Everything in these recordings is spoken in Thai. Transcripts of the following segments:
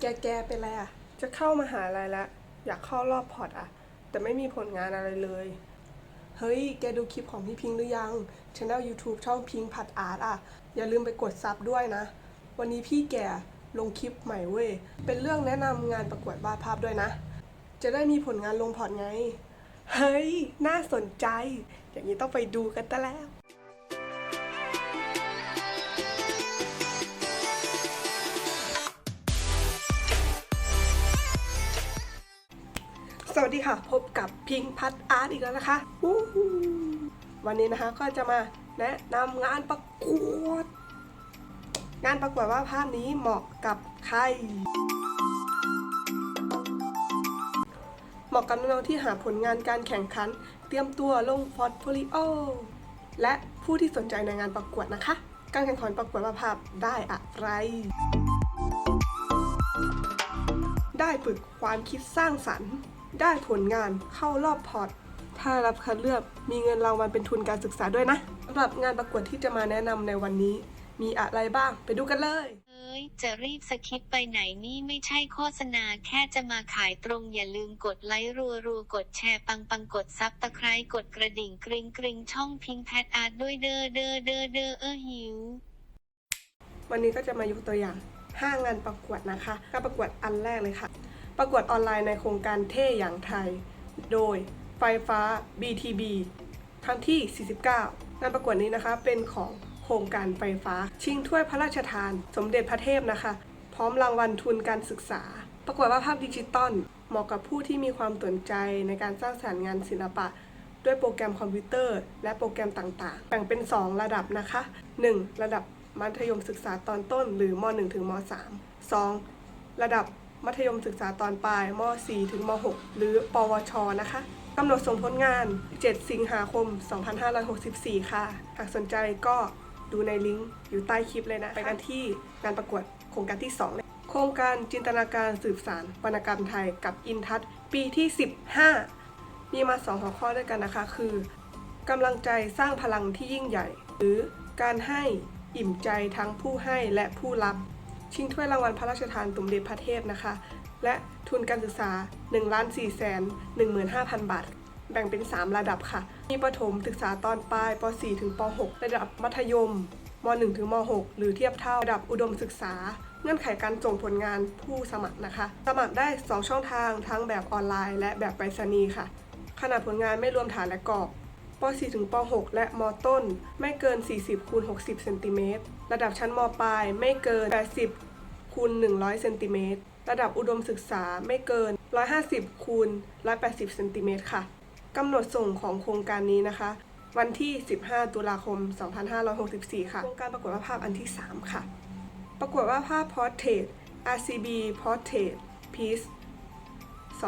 แกแกเป็นไรอะจะเข้ามาหาลัยแล้วอยากเข้ารอบพอร์ตอะแต่ไม่มีผลงานอะไรเลย เฮ้ย แกดูคลิปของพี่พิงหรือยังช anel YouTube ช่องพิงผัดอาร์ตอะอย่าลืมไปกดซับด้วยนะ วันนี้พี่แกลงคลิปใหม่เว้ย เป็นเรื่องแนะนำงานประกวดวาดภาพด้วยนะ จะได้มีผลงานลงพอร์ตไง เฮ้ย น่าสนใจ อย่างนี้ต้องไปดูกันต่แล้ว สวัสดีค่ะ พบกับพิงค์พัดอาร์ตอีกแล้วนะคะ วันนี้นะคะก็จะมาแนะนำงานประกวด งานประกวดว่าภาพนี้เหมาะกับใคร เหมาะกับน้องที่หาผลงานการแข่งขัน เตรียมตัวลงพอร์ตโฟลิโอ และผู้ที่สนใจในงานประกวดนะคะ การแข่งขันประกวดวาดภาพได้อะไรได้ฝึกความคิดสร้างสรรค์ ได้ผลงานเข้ารอบพอร์ต ถ้ารับคัดเลือกมีเงินรางวัลเป็นทุนการศึกษาด้วยนะสำหรับงานประกวดที่จะมาแนะนำในวันนี้ มีอะไรบ้างไปดูกันเลยเอ้ยจะรีบสคิปไปไหนนี่ไม่ใช่โฆษณาแค่จะมาขายตรงอย่าลืมกดไลค์รัวรัวๆกดแชร์ปังปังกดซับตะไคร้กดกระดิ่งกริงกริงช่องพิงแพทอาร์ตด้วยเด้อเด้อเด้อเด้อเออหิว วันนี้ก็จะมายกตัวอย่าง5งานประกวดนะคะการประกวดอันแรกเลยค่ะ ประกวดออนไลน์ในโครงการเท่อย่างไทย โดยไฟฟ้า BTB ครั้งที่ 49 งานประกวดนี้นะคะเป็นของโครงการไฟฟ้า ชิงถ้วยพระราชทาน สมเด็จพระเทพนะคะ พร้อมรางวัลทุนการศึกษา ประกวดว่าภาพดิจิตอลเหมาะกับผู้ที่มีความสนใจในการสร้างสรรค์งานศิลปะ ด้วยโปรแกรมคอมพิวเตอร์ และโปรแกรมต่างๆ แบ่งเป็น 2 ระดับนะคะ 1. ระดับมัธยมศึกษาตอนต้น หรือม .1 ถึงม .3 2. ระดับ มัธยมศึกษาตอนปลายม .4 ถึงม .6 หรือ ปวช นะคะกำหนดส่งผลงาน 7 สิงหาคม 2564 ค่ะ หากสนใจก็ดูในลิงก์อยู่ใต้คลิปเลยนะ ไปกันที่งานประกวดโครงการที่2เลยโครงการจินตนาการสืบสารวรรณกรรมไทยกับอินทัศน์ปีที่ 15 มีมาสองหัวข้อด้วยกันนะคะ คือกำลังใจสร้างพลังที่ยิ่งใหญ่ หรือการให้อิ่มใจทั้งผู้ให้และผู้รับ ชิงถ้วยรางวัลพระราชทานสมเด็จพระเทพนะคะ และทุนการศึกษา1ล้าน4แสน15,000 บาท แบ่งเป็น 3 ระดับค่ะ มีประถมศึกษาตอนปลายป .4 ถึงป .6 ระดับมัธยมม .1 ถึงม .6 หรือเทียบเท่าระดับอุดมศึกษา เงื่อนไขการส่งผลงานผู้สมัครนะคะ สมัครได้ 2 ช่องทางทั้งแบบออนไลน์ และแบบไปรษณีย์ค่ะ ขนาดผลงานไม่รวมฐานและกรอบ .4 ถึงป .6 และม ต้น ไม่เกิน 40คูณ60เซนติเมตรระดับชั้นม ปลาย ไม่เกิน 80คูณ100เซนติเมตรระดับอุดมศึกษาไม่เกิน 150คูณ180เซนติเมตรค่ะกำหนดส่งของโครงการนี้นะคะ วันที่ 15 ตุลาคม 2564 ค่ะ โครงการประกวดวาดภาพอันที่ 3 ค่ะ ประกวดวาดภาพ Portrait RCB Portrait Piece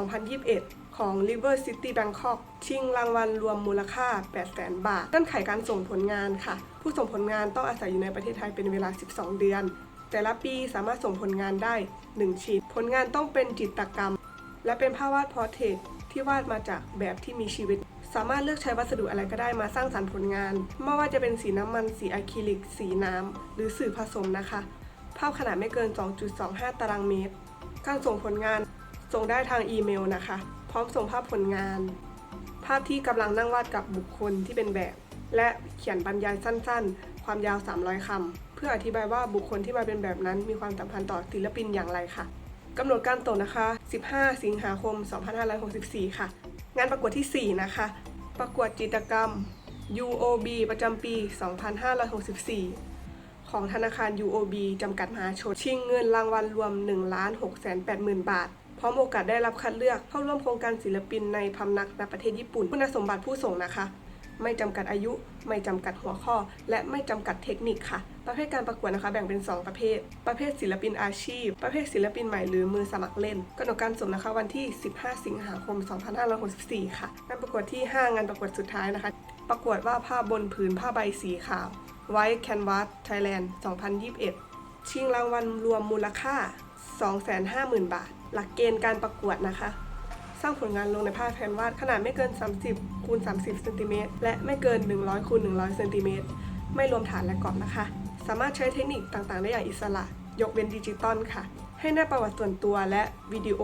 2021 ของ River City Bangkok ชิงรางวัลรวมมูลค่า 800,000 บาทเงื่อนไขการส่งผลงานค่ะ ผู้ส่งผลงานต้องอาศัยอยู่ในประเทศไทยเป็นเวลา 12 เดือน แต่ละปีสามารถส่งผลงานได้ 1 ชิ้น ผลงานต้องเป็นจิตรกรรม และเป็นภาพวาดพอร์เทรตที่วาดมาจากแบบที่มีชีวิต สามารถเลือกใช้วัสดุอะไรก็ได้มาสร้างสรรค์ผลงาน ไม่ว่าจะเป็นสีน้ำมัน สีอะคริลิก สีน้ำ หรือสื่อผสมนะคะ ภาพขนาดไม่เกิน 2.25 ตารางเมตร การส่งผลงานส่งได้ทางอีเมลนะคะ พร้อมส่งภาพผลงาน ภาพที่กำลังนั่งวาดกับบุคคลที่เป็นแบบ และเขียนบรรยายสั้นๆ ความยาว 300 คำ เพื่ออธิบายว่าบุคคลที่มาเป็นแบบนั้นมีความสัมพันธ์ต่อศิลปินอย่างไรค่ะกำหนดการส่งนะคะ 15 สิงหาคม 2564 ค่ะ งานประกวดทีสี่4 นะคะ ประกวดจิตรกรรม UOB ประจำปี 2564 ของธนาคาร UOB จำกัดมหาชน ชิงเงินรางวัลรวม 1 6 8 0 0 0 0 บาท พร้อมโอกาสได้รับคัดเลือกเข้าร่วมโครงการศิลปินในพำนักณประเทศญี่ปุ่น คุณสมบัติผู้ส่งนะคะ ไม่จำกัดอายุ ไม่จำกัดหัวข้อ และไม่จำกัดเทคนิคค่ะ ประเภทการประกวดนะคะ แบ่งเป็น 2 ประเภท ประเภทศิลปินอาชีพ ประเภทศิลปินใหม่หรือมือสมัครเล่นกำหนดการส่งนะคะวันที่ 15 สิงหาคม 2564 ค่ะงานประกวดที่ 5 งานประกวดสุดท้ายนะคะ ประกวดว่าภาพบนผืนผ้าใบสีขาว White Canvas Thailand 2021 ชิงรางวัลรวมมูลค่า 250,000 บาท หลักเกณฑ์การประกวดนะคะ สร้างผลงานลงในผ้าแผ่นวาดขนาดไม่เกิน 30คูณ30เซนติเมตรและไม่เกิน 100คูณ100เซนติเมตรไม่รวมฐานและกรอบนะคะ สามารถใช้เทคนิคต่างๆ ได้อย่างอิสระ ยกเว้นดิจิตอลค่ะ ให้แนบประวัติส่วนตัวและวิดีโอ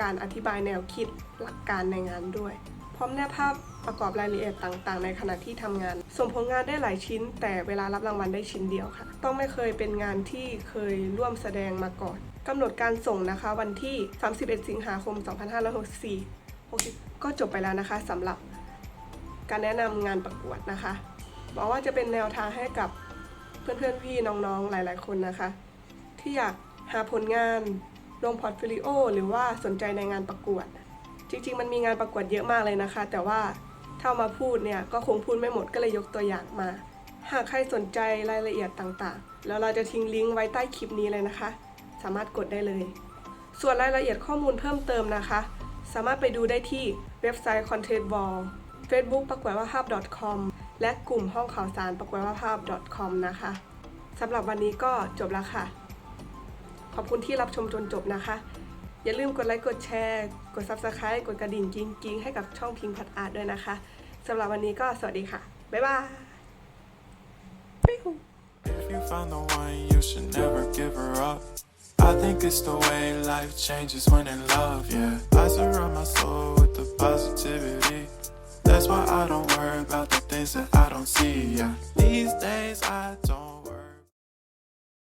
การอธิบายแนวคิดหลักการในงานด้วย พร้อมแนบภาพประกอบรายละเอียดต่างๆ ในขณะที่ทำงาน ส่งผลงานได้หลายชิ้น แต่เวลารับรางวัลได้ชิ้นเดียวค่ะ ต้องไม่เคยเป็นงานที่เคยร่วมแสดงมาก่อน กำหนดการส่งนะคะวันที่ 31 สิงหาคม 2564 60ก็จบไปแล้วนะคะสำหรับการแนะนำงานประกวดนะคะบอกว่าจะเป็นแนวทางให้กับเพื่อนๆพี่น้องๆหลายๆคนนะคะ ที่อยากหาผลงานลงพอร์ตโฟลิโอหรือว่าสนใจในงานประกวด จริงๆ มันมีงานประกวดเยอะมากเลยนะคะ แต่ว่าถ้ามาพูดเนี่ยก็คงพูดไม่หมดก็เลยยกตัวอย่างมา หากใครสนใจรายละเอียดต่างๆ แล้วเราจะทิ้งลิงก์ไว้ใต้คลิปนี้เลยนะคะ สามารถกดได้เลย ส่วนรายละเอียดข้อมูลเพิ่มเติมนะคะ สามารถไปดูได้ที่เว็บไซต์ Content Wall Facebook ประกวดว่าภาพ .com และกลุ่มห้องข่าวสารประกวดว่าภาพ .com นะคะสำหรับวันนี้ก็จบแล้วค่ะ ขอบคุณที่รับชมจนจบนะคะ อย่าลืมกดไลค์ กดแชร์ กด Subscribe กดกระดิ่งกิ้งๆ ให้กับช่องพิงพัดอาร์ตด้วยนะคะสำหรับวันนี้ก็สวัสดีค่ะ บ๊ายบาย If you find the one, you should never give her up. I think it's the way life changes when in love, yeah. I surround my soul with the positivity. That's why I don't worry about the things that I don't see, yeah. These days I don't